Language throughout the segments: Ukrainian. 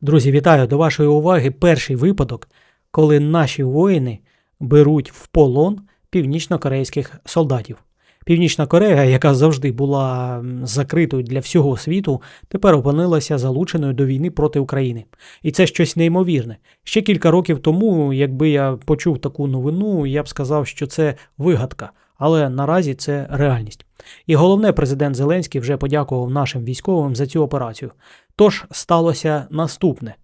Друзі, вітаю до вашої уваги перший випадок, коли наші воїни беруть в полон північно-корейських солдатів. Північна Корея, яка завжди була закритою для всього світу, тепер опинилася залученою до війни проти України. І це щось неймовірне. Ще кілька років тому, якби я почув таку новину, я б сказав, що це вигадка, але наразі це реальність. І головне, президент Зеленський вже подякував нашим військовим за цю операцію. Тож сталося наступне.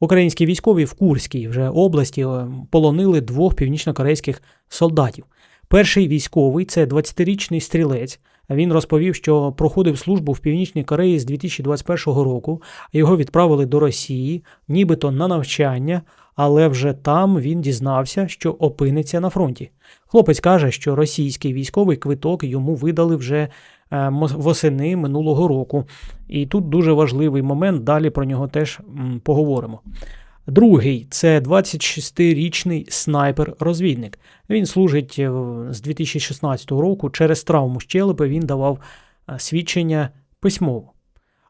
Українські військові в Курській вже області е, полонили двох північнокорейських солдатів. Перший військовий це 20-річний стрілець. Він розповів, що проходив службу в Північній Кореї з 2021 року. Його відправили до Росії, нібито на навчання, але вже там він дізнався, що опиниться на фронті. Хлопець каже, що російський військовий квиток йому видали вже е, восени минулого року. І тут дуже важливий момент, далі про нього теж поговоримо. Другий це 26-річний снайпер-розвідник. Він служить е, з 2016 року. Через травму щелепи він давав е, свідчення письмово.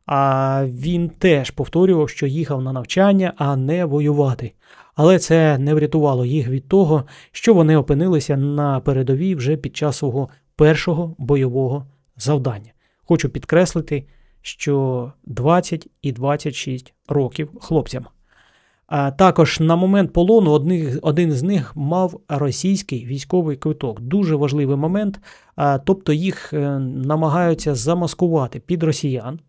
А він теж повторював, що їхав на навчання, а не воювати. Але це не врятувало їх від того, що вони опинилися на передовій вже під час свого першого бойового завдання. Хочу підкреслити, що 20 і 26 років хлопцям. А також на момент полону один з них мав російський військовий квиток. Дуже важливий момент. Тобто їх е, намагаються замаскувати під росіян.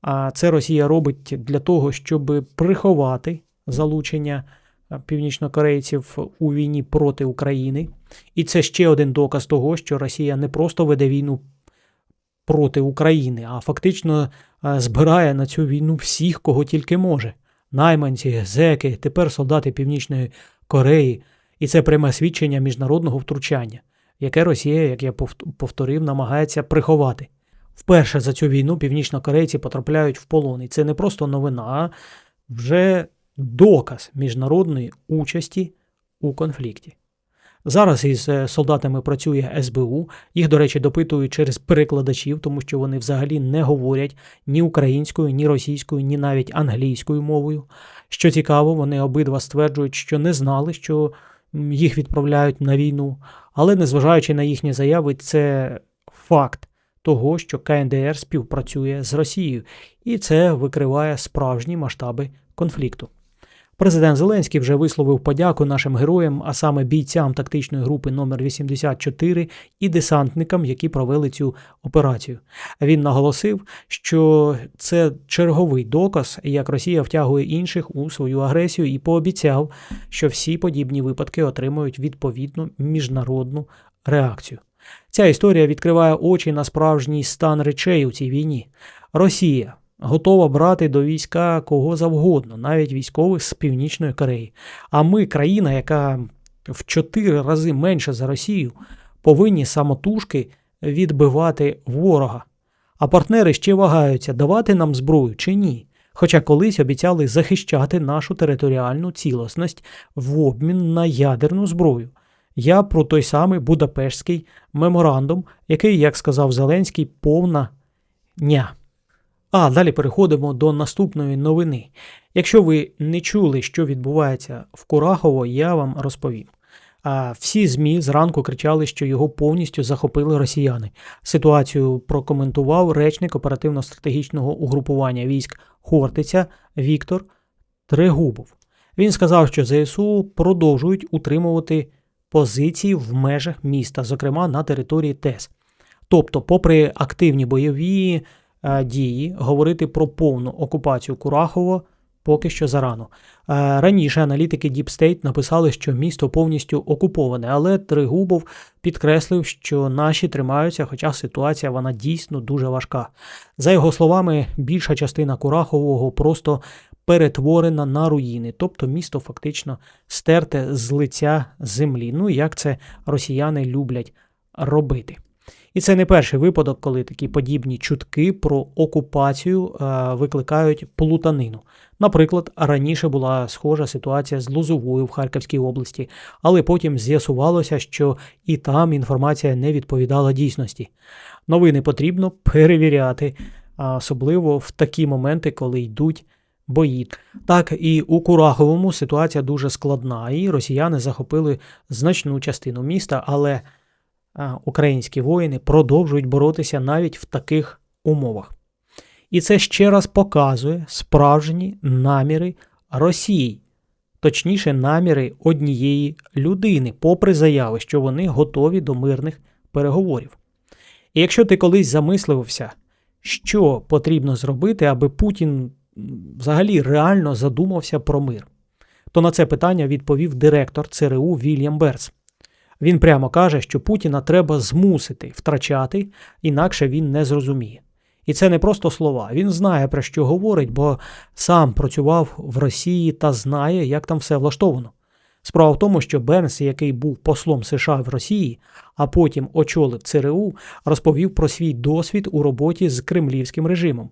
А це Росія робить для того, щоб приховати залучення е, північнокорейців у війні проти України. І це ще один доказ того, що Росія не просто веде війну проти України, а фактично е, збирає на цю війну всіх, кого тільки може. Найманці, зеки, тепер солдати Північної Кореї. І це пряме свідчення міжнародного втручання, яке Росія, як я повторив, намагається приховати. Вперше за цю війну північнокорейці потрапляють в полон. І це не просто новина, а вже доказ міжнародної участі у конфлікті. Зараз із е, солдатами працює СБУ. Їх, до речі, допитують через перекладачів, тому що вони взагалі не говорять ні українською, ні російською, ні навіть англійською мовою. Що цікаво, вони обидва стверджують, що не знали, що їх відправляють на війну. Але незважаючи на їхні заяви, це факт того, що КНДР співпрацює з Росією, і це викриває справжні масштаби конфлікту. Президент Зеленський вже висловив подяку нашим героям, а саме бійцям тактичної групи номер 84 і десантникам, які провели цю операцію. Він наголосив, що це черговий доказ, як Росія втягує інших у свою агресію, і пообіцяв, що всі подібні випадки отримують відповідну міжнародну реакцію. Ця історія відкриває очі на справжній стан речей у цій війні. Росія готова брати до війська кого завгодно, навіть військових з Північної Кореї. А ми, країна, яка в чотири рази менше за Росію, повинні самотужки відбивати ворога. А партнери ще вагаються, давати нам зброю чи ні. Хоча колись обіцяли захищати нашу територіальну цілісність в обмін на ядерну зброю. Я про той самий Будапештський меморандум, який, як сказав Зеленський, повна ня. А далі переходимо до наступної новини. Якщо ви не чули, що відбувається в Курахово, я вам розповім. А всі ЗМІ зранку кричали, що його повністю захопили росіяни. Ситуацію прокоментував речник оперативно-стратегічного угрупування військ Хортиця Віктор Трегубов. Він сказав, що ЗСУ продовжують утримувати позиції в межах міста, зокрема на території ТЕС. Тобто, попри активні бойові дії, говорити про повну окупацію Курахово поки що зарано. Е, раніше аналітики Deep State написали, що місто повністю окуповане, але Тригубов підкреслив, що наші тримаються, хоча ситуація вона дійсно дуже важка. За його словами, більша частина Курахового просто перетворена на руїни, тобто місто фактично стерте з лиця землі. Ну як це росіяни люблять робити. І це не перший випадок, коли такі подібні чутки про окупацію е, викликають плутанину. Наприклад, раніше була схожа ситуація з Лозовою в Харківській області, але потім з'ясувалося, що і там інформація не відповідала дійсності. Новини потрібно перевіряти, особливо в такі моменти, коли йдуть бої. Так і у Кураховому ситуація дуже складна, і росіяни захопили значну частину міста, але українські воїни продовжують боротися навіть в таких умовах. І це ще раз показує справжні наміри Росії, точніше, наміри однієї людини, попри заяви, що вони готові до мирних переговорів. І якщо ти колись замислився, що потрібно зробити, аби Путін взагалі реально задумався про мир, то на це питання відповів директор ЦРУ Вільям Берс. Він прямо каже, що Путіна треба змусити втрачати, інакше він не зрозуміє. І це не просто слова. Він знає, про що говорить, бо сам працював в Росії та знає, як там все влаштовано. Справа в тому, що Бернс, який був послом США в Росії, а потім очолив ЦРУ, розповів про свій досвід у роботі з кремлівським режимом.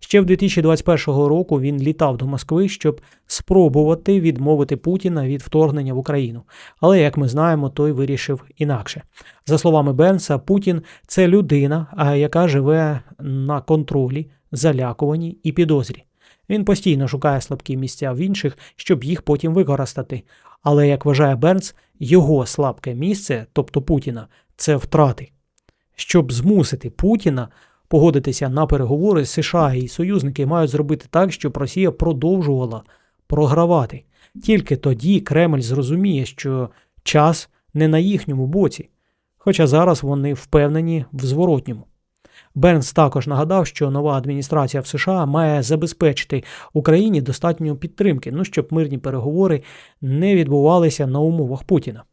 Ще в 2021 року він літав до Москви, щоб спробувати відмовити Путіна від вторгнення в Україну. Але, як ми знаємо, той вирішив інакше. За словами Бернса, Путін це людина, яка живе на контролі, залякуванні і підозрі. Він постійно шукає слабкі місця в інших, щоб їх потім використати. Але, як вважає Бернс, його слабке місце, тобто Путіна, це втрати. Щоб змусити Путіна погодитися на переговори США і союзники мають зробити так, щоб Росія продовжувала програвати. Тільки тоді Кремль зрозуміє, що час не на їхньому боці, хоча зараз вони впевнені в зворотньому. Бернс також нагадав, що нова адміністрація в США має забезпечити Україні достатньо підтримки, ну щоб мирні переговори не відбувалися на умовах Путіна.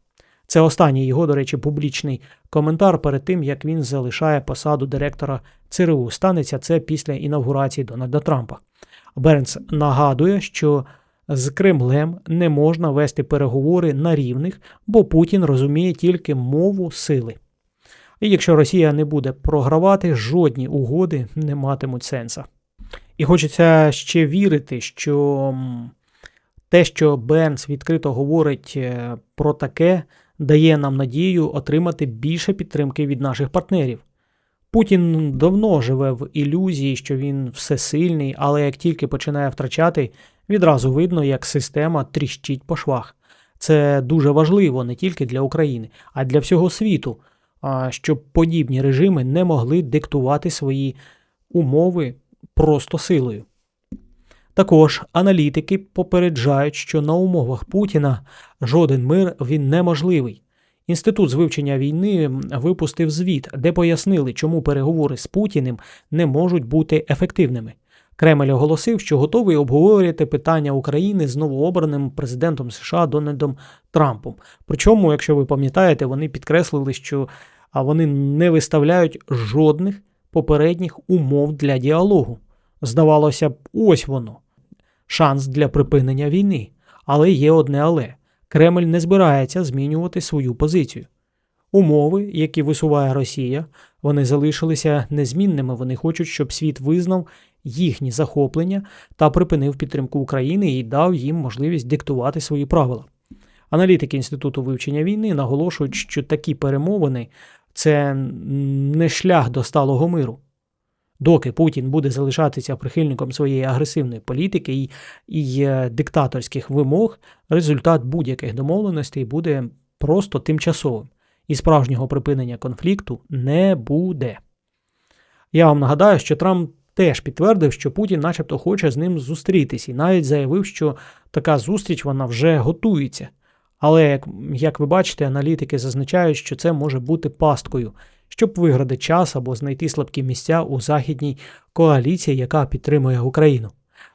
Це останній його, до речі, публічний коментар перед тим, як він залишає посаду директора ЦРУ. Станеться це після інавгурації Дональда Трампа. Бернс нагадує, що з Кремлем не можна вести переговори на рівних, бо Путін розуміє тільки мову сили. І якщо Росія не буде програвати, жодні угоди не матимуть сенса. І хочеться ще вірити, що те, що Бернс відкрито говорить е, про таке, дає нам надію отримати більше підтримки від наших партнерів. Путін давно живе в ілюзії, що він всесильний, але як тільки починає втрачати, відразу видно, як система тріщить по швах. Це дуже важливо не тільки для України, а й для всього світу, щоб подібні режими не могли диктувати свої умови просто силою. Також аналітики попереджають, що на умовах Путіна жоден мир він неможливий. Інститут з вивчення війни випустив звіт, де пояснили, чому переговори з Путіним не можуть бути ефективними. Кремль оголосив, що готовий обговорювати питання України з новообраним президентом США Дональдом Трампом. Причому, якщо ви пам'ятаєте, вони підкреслили, що вони не виставляють жодних попередніх умов для діалогу. Здавалося б, ось воно шанс для припинення війни. Але є одне але Кремль не збирається змінювати свою позицію. Умови, які висуває Росія, вони залишилися незмінними. Вони хочуть, щоб світ визнав їхні захоплення та припинив підтримку України і дав їм можливість диктувати свої правила. Аналітики Інституту вивчення війни наголошують, що такі перемовини це не шлях до сталого миру. Доки Путін буде залишатися прихильником своєї агресивної політики і, і е, диктаторських вимог, результат будь-яких домовленостей буде просто тимчасовим, і справжнього припинення конфлікту не буде. Я вам нагадаю, що Трамп теж підтвердив, що Путін, начебто, хоче з ним зустрітись, і навіть заявив, що така зустріч вона вже готується. Але, як, як ви бачите, аналітики зазначають, що це може бути пасткою щоб виграти час або знайти слабкі місця у західній коаліції, яка підтримує Україну.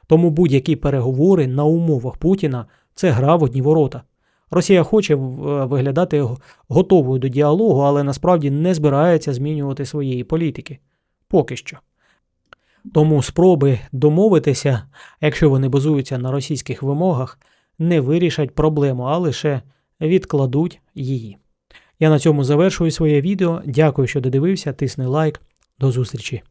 Тому будь-які переговори на умовах Путіна це гра в одні ворота. Росія хоче виглядати готовою до діалогу, але насправді не збирається змінювати своєї політики. Поки що. Тому спроби домовитися, якщо вони базуються на російських вимогах, не вирішать проблему, а лише відкладуть її. Я на цьому завершую своє відео. Дякую, що додивився. Тисни лайк. До зустрічі!